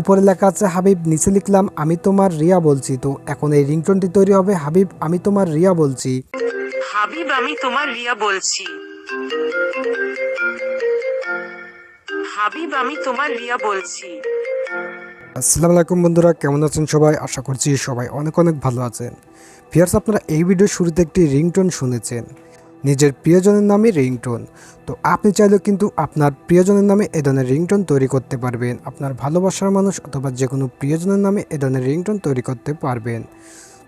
উপরে লেখা আছে হাবিব নিচে লিখলাম আমি তোমার রিয়া বলছি। তো এখন এই রিংটোনটি তৈরি হবে হাবিব আমি তোমার রিয়া বলছি। হাবিব আমি তোমার রিয়া বলছি। হাবিব আমি তোমার রিয়া বলছি। আসসালামু আলাইকুম বন্ধুরা কেমন আছেন সবাই? আশা করছি সবাই অনেক অনেক ভালো আছেন। ফিয়ার্স আপনারা এই ভিডিওর শুরুতে একটি রিংটোন শুনেছেন। নিজের প্রিয়জনের নামে রিংটোন। তো আপনি চাইলেও কিন্তু আপনার প্রিয়জনের নামে এ ধরনের রিংটোন তৈরি করতে পারবেন। আপনার ভালোবাসার মানুষ অথবা যে কোনো প্রিয়জনের নামে এ ধরনের রিংটোন তৈরি করতে পারবেন।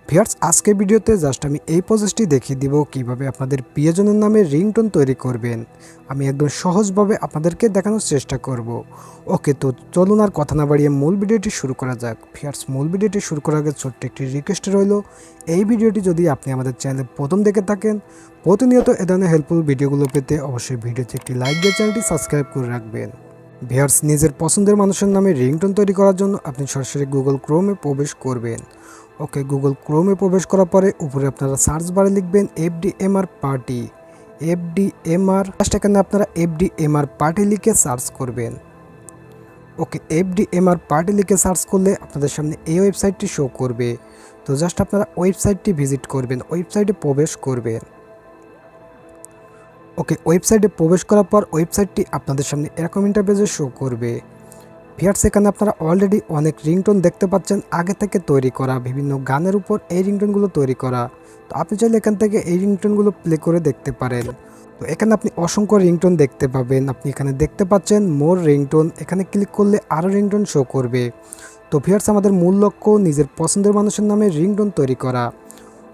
ভিয়ার্স আজকে ভিডিওতে জাস্ট আমি এই প্রসেসটি দেখিয়ে দিব কীভাবে আপনাদের প্রিয়জনের নামে রিংটোন তৈরি করবেন। আমি একদম সহজভাবে আপনাদেরকে দেখানোর চেষ্টা করব। ওকে, তো চলুন আর কথা না বাড়িয়ে মূল ভিডিওটি শুরু করা যাক। ভিয়ার্স মূল ভিডিওটি শুরু করার আগে ছোট্ট একটি রিকোয়েস্ট রইল। এই ভিডিওটি যদি আপনি আমাদের চ্যানেলে প্রথম দেখে থাকেন, প্রতিনিয়ত এ ধরনের হেল্পফুল ভিডিওগুলো পেতে অবশ্যই ভিডিওতে একটি লাইক দিয়ে চ্যানেলটি সাবস্ক্রাইব করে রাখবেন। ভিয়ার্স নিজের পছন্দের মানুষের নামে রিংটোন তৈরি করার জন্য আপনি সরাসরি গুগল ক্রোমে প্রবেশ করবেন। ওকে গুগল ক্রোমে প্রবেশ করার পরে উপরে আপনারা সার্চ বারে লিখবেন এফডিএমআর পার্টি। এফডিএমআর ফার্স্ট এখানে আপনারা এফডিএমআর পার্টি লিখে সার্চ করবেন। ওকে, এফডিএমআর পার্টি লিখে সার্চ করলে আপনাদের সামনে এই ওয়েবসাইটটি শো করবে। তো জাস্ট আপনারা ওয়েবসাইটটি ভিজিট করবেন, ওয়েবসাইটে প্রবেশ করবেন। ওকে, ওয়েবসাইটে প্রবেশ করার পর ওয়েবসাইটটি আপনাদের সামনে এরকম ইন্টারভেজে শো করবে। ভিয়ার্স এখানে আপনারা অলরেডি অনেক রিংটোন দেখতে পাচ্ছেন। আগে থেকে তৈরি করা, বিভিন্ন গানের উপর এই রিংটোনগুলো তৈরি করা। তো আপনি চাইলে এখান থেকে এই রিংটোনগুলো প্লে করে দেখতে পারেন। তো এখানে আপনি অসংখ্য রিংটোন দেখতে পাবেন। আপনি এখানে দেখতে পাচ্ছেন মোর রিংটোন এখানে ক্লিক করলে আরও রিংটোন শো করবে। তো ভিয়ার্স আমাদের মূল লক্ষ্য নিজের পছন্দের মানুষের নামে রিংটোন তৈরি করা।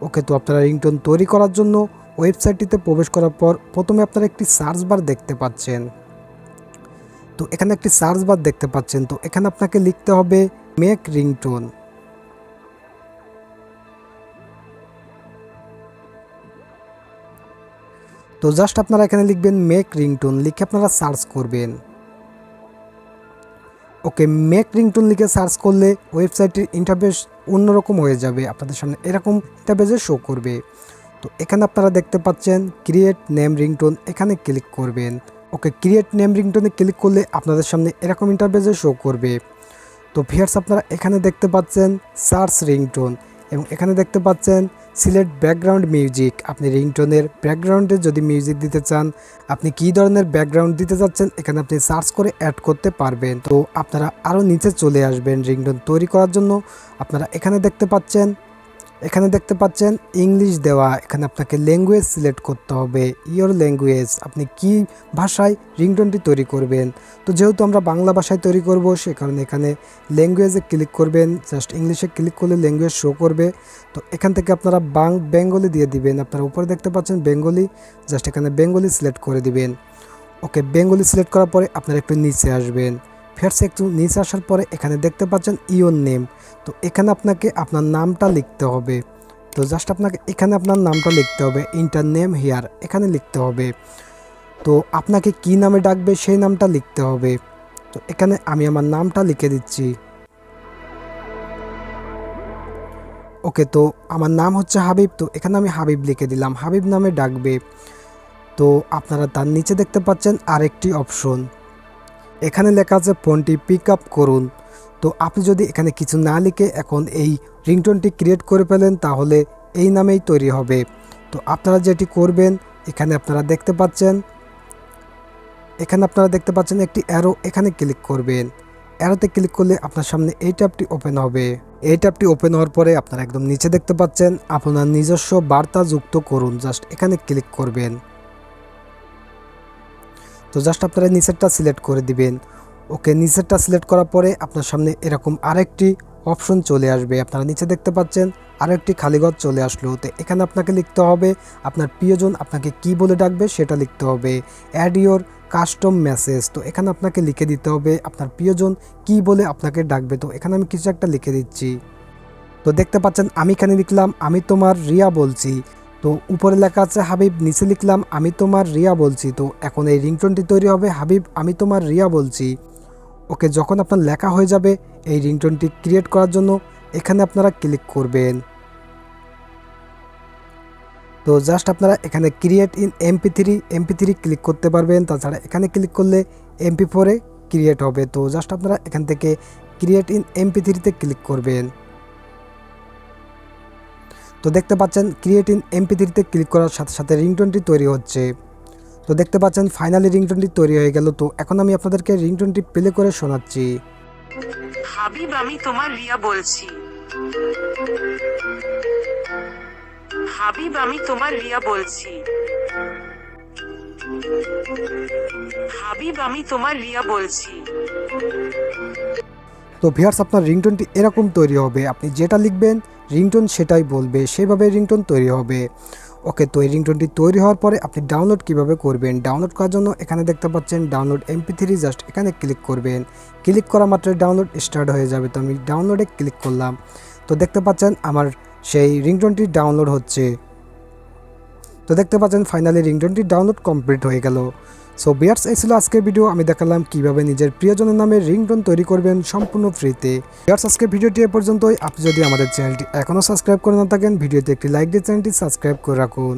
ওকে, তো আপনারা রিংটোন তৈরি করার জন্য ওয়েবসাইটটিতে প্রবেশ করার পর প্রথমে আপনারা একটি সার্চ বার দেখতে পাচ্ছেন। তো এখানে একটি সার্চ বার দেখতে পাচ্ছেন। তো এখানে আপনাকে লিখতে হবে মেক রিংটোন তো জাস্ট আপনারা এখানে লিখবেন মেক রিংটোন লিখে আপনারা সার্চ করবেন। ওকে মেক রিংটোন লিখে সার্চ করলে ওয়েবসাইটের ইন্টারফেস অন্যরকম হয়ে যাবে। আপনাদের সামনে এরকম ইন্টারফেসে শো করবে। তো এখানে আপনারা দেখতে পাচ্ছেন ক্রিয়েট নেম রিংটোন এখানে ক্লিক করবেন। ওকে ক্রিয়েট নেম রিংটোনে ক্লিক করলে আপনাদের সামনে এরকম ইন্টারফেসে শো করবে। তো ভিয়ার্স আপনারা এখানে দেখতে পাচ্ছেন সার্চ রিংটোন এবং এখানে দেখতে পাচ্ছেন সিলেক্ট ব্যাকগ্রাউন্ড মিউজিক আপনি রিংটোনের ব্যাকগ্রাউন্ডে যদি মিউজিক দিতে চান, আপনি কী ধরনের ব্যাকগ্রাউন্ড দিতে চাচ্ছেন, এখানে আপনি সার্চ করে অ্যাড করতে পারবেন। তো আপনারা আরও নিচে চলে আসবেন রিংটোন তৈরি করার জন্য। আপনারা এখানে দেখতে পাচ্ছেন এখানে দেখতে পাচ্ছেন ইংলিশ দেওয়া। এখানে আপনাকে ল্যাঙ্গুয়েজ সিলেক্ট করতে হবে। ইয়োর ল্যাঙ্গুয়েজ আপনি কি ভাষায় রিংটোনটি তৈরি করবেন? তো যেহেতু আমরা বাংলা ভাষায় তৈরি করব, সে কারণে এখানে ল্যাঙ্গুয়েজে ক্লিক করবেন। জাস্ট ইংলিশে ক্লিক করলে ল্যাঙ্গুয়েজ শো করবে। তো এখান থেকে আপনারা বাং, বেঙ্গলি দিয়ে দিবেন। আপনারা উপরে দেখতে পাচ্ছেন বেঙ্গলি। জাস্ট এখানে বেঙ্গলি সিলেক্ট করে দিবেন। ওকে বেঙ্গলি সিলেক্ট করার পরে আপনারা একটু নিচে আসবেন। ফেরসে একটু নিচে আসার পরে এখানে দেখতে পাচ্ছেন ইওর নেম। তো এখানে আপনাকে আপনার নামটা লিখতে হবে। তো জাস্ট আপনাকে এখানে আপনার নামটা লিখতে হবে। ইন্টার নেম হেয়ার এখানে লিখতে হবে। তো আপনাকে কি নামে ডাকবে সেই নামটা লিখতে হবে। তো এখানে আমি আমার নামটা লিখে দিচ্ছি। ওকে, তো আমার নাম হচ্ছে হাবিব। তো এখানে আমি হাবিব লিখে দিলাম। হাবিব নামে ডাকবে। তো আপনারা তার নিচে দেখতে পাচ্ছেন আরেকটি অপশন। এখানে লেখা আছে ফোনটি পিক আপ করুন। তো আপনি যদি এখানে কিছু না লিখে এখন এই রিংটোনটি ক্রিয়েট করে ফেলেন, তাহলে এই নামেই তৈরি হবে। তো আপনারা যেটি করবেন, এখানে আপনারা দেখতে পাচ্ছেন, এখানে আপনারা দেখতে পাচ্ছেন একটি অ্যারো এখানে ক্লিক করবেন। অ্যারোতে ক্লিক করলে আপনার সামনে এই ট্যাবটি ওপেন হবে। এই ট্যাবটি ওপেন হওয়ার পরে আপনারা একদম নিচে দেখতে পাচ্ছেন, আপনার নিজস্ব বার্তা যুক্ত করুন জাস্ট এখানে ক্লিক করবেন। তো জাস্ট আপনারা নিচেরটা সিলেক্ট করে দিবেন। ওকে নিচেরটা সিলেক্ট করার পরে আপনার সামনে এরকম আরেকটি অপশন চলে আসবে। আপনারা নিচে দেখতে পাচ্ছেন, আরেকটি খালিঘর চলে আসলো। তো এখানে আপনাকে লিখতে হবে, আপনার প্রিয়জন আপনাকে কি বলে ডাকবে সেটা লিখতে হবে। অ্যাড ইয়োর কাস্টম মেসেজ তো এখানে আপনাকে লিখে দিতে হবে, আপনার প্রিয়জন কি বলে আপনাকে ডাকবে। তো এখানে আমি কিছু একটা লিখে দিচ্ছি। তো দেখতে পাচ্ছেন, আমি এখানে লিখলাম, আমি তোমার রিয়া বলছি। তো উপরে লেখা আছে, হাবিব, নিচে লিখলাম, আমি তোমার রিয়া বলছি। তো এখন এই রিংটোনটি তৈরি হবে, হাবিব, আমি তোমার রিয়া বলছি। ওকে, যখন আপনার লেখা হয়ে যাবে, এই রিংটোনটি ক্রিয়েট করার জন্য এখানে আপনারা ক্লিক করবেন। তো জাস্ট আপনারা এখানে create in MP three MP three click করতে পারবেন। তাছাড়া এখানে ক্লিক করলে এমপি ফোরে ক্রিয়েট হবে। তো জাস্ট আপনারা এখান থেকে ক্রিয়েট ইন এমপি থ্রিতে ক্লিক করবেন। তো দেখতে পাচ্ছেন ক্রিয়েট ইন এমপি থ্রিতে ক্লিক করার সাথে সাথে রিংটোনটি তৈরি হচ্ছে। তো দেখতে পাচ্ছেন ফাইনালি রিংটোনটি তৈরি হয়ে গেল। তো এখন আমি আপনাদেরকে রিংটোনটি প্লে করে শোনাচ্ছি। হাবিব আমি তোমার রিয়া বলছি। হাবিব আমি তোমার রিয়া বলছি। হাবিব আমি তোমার রিয়া বলছি। তো ভিয়ার্স আপনার রিংটোনটি এরকম তৈরি হবে। আপনি যেটা লিখবেন রিংটোন সেটাই বলবে সেভাবে রিংটোন তৈরি হবে। ওকে, তো এই রিংটোনটি তৈরি হওয়ার পরে আপনি ডাউনলোড কীভাবে করবেন? ডাউনলোড করার জন্য এখানে দেখতে পাচ্ছেন ডাউনলোড এমপি থ্রি জাস্ট এখানে ক্লিক করবেন। ক্লিক করা মাত্র ডাউনলোড স্টার্ট হয়ে যাবে, তো আমি ডাউনলোডে ক্লিক করলাম। তো দেখতে পাচ্ছেন আমার সেই রিংটোনটি ডাউনলোড হচ্ছে। তো দেখতে পাচ্ছেন ফাইনালি রিংটোনটি ডাউনলোড কমপ্লিট হয়ে গেল। সো বিয়ার্স এই ছিল আজকের ভিডিও আমি দেখালাম কীভাবে নিজের প্রিয়জনের নামে রিংটোন তৈরি করবেন সম্পূর্ণ ফ্রিতে। বিয়ার্স আজকের ভিডিওটি এ পর্যন্তই। আপনি যদি আমাদের চ্যানেলটি এখনও সাবস্ক্রাইব করে না থাকেন, ভিডিওতে একটি লাইক দিয়ে চ্যানেলটি সাবস্ক্রাইব করে রাখুন।